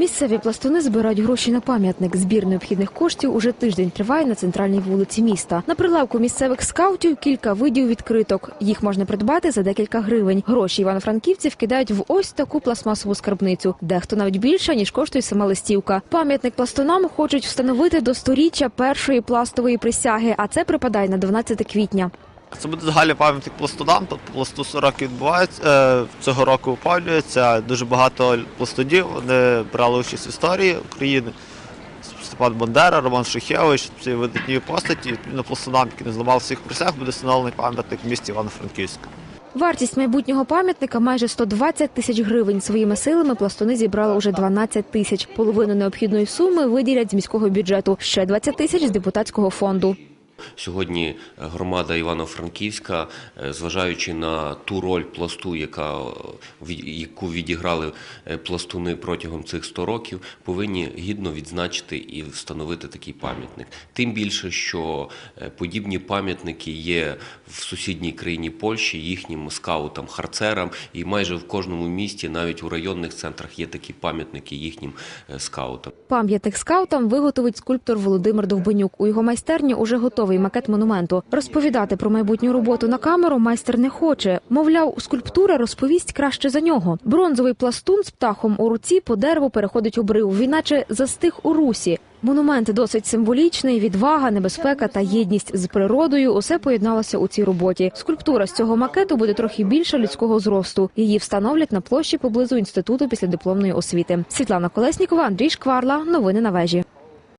Місцеві пластуни збирають гроші на пам'ятник. Збір необхідних коштів уже тиждень триває на центральній вулиці міста. На прилавку місцевих скаутів кілька видів відкриток. Їх можна придбати за декілька гривень. Гроші івано-франківців кидають в ось таку пластмасову скарбницю. Дехто навіть більше ніж коштує сама листівка. Пам'ятник пластунам хочуть встановити до сторіччя першої пластової присяги, а це припадає на 12 квітня. Це буде загальний пам'ятник пластунам. Тут пласту 40 відбувається е, цього року опалюється. Дуже багато пластунів вони брали участь в історії України. Степан Бандера, Роман Шухевич, ці видатні постаті. Відповідно, пластунам, які не зламали своїх присяг, буде встановлений пам'ятник в місті Івано-Франківськ. Вартість майбутнього пам'ятника майже 120 тисяч гривень. Своїми силами пластуни зібрали уже 12 тисяч. Половину необхідної суми виділять з міського бюджету, ще 20 тисяч з депутатського фонду. Сьогодні громада Івано-Франківська, е, зважаючи на ту роль пласту, яка е, яку відіграли е, пластуни протягом цих 100 років, повинні гідно відзначити і встановити такий пам'ятник. Тим більше, що е, подібні пам'ятники є в сусідній країні Польщі, їхнім скаутам, харцерам, і майже в кожному місті, навіть у районних центрах, є такі пам'ятники їхнім е, скаутам. Пам'ятник скаутам виготовить скульптор Володимир Довбенюк. У його майстерні уже готовий макет монументу. Розповідати про майбутню роботу на камеру майстер не хоче. Мовляв, скульптура розповість краще за нього. Бронзовий пластун з птахом у руці по дереву переходить у брив, він наче застиг у русі. Монумент досить символічний. Відвага, небезпека та єдність з природою усе поєдналося у цій роботі. Скульптура з цього макету буде трохи більша людського зросту. Її встановлять на площі поблизу інституту післядипломної освіти. Світлана Колеснікова, Андрій Шкварла. Новини на вежі.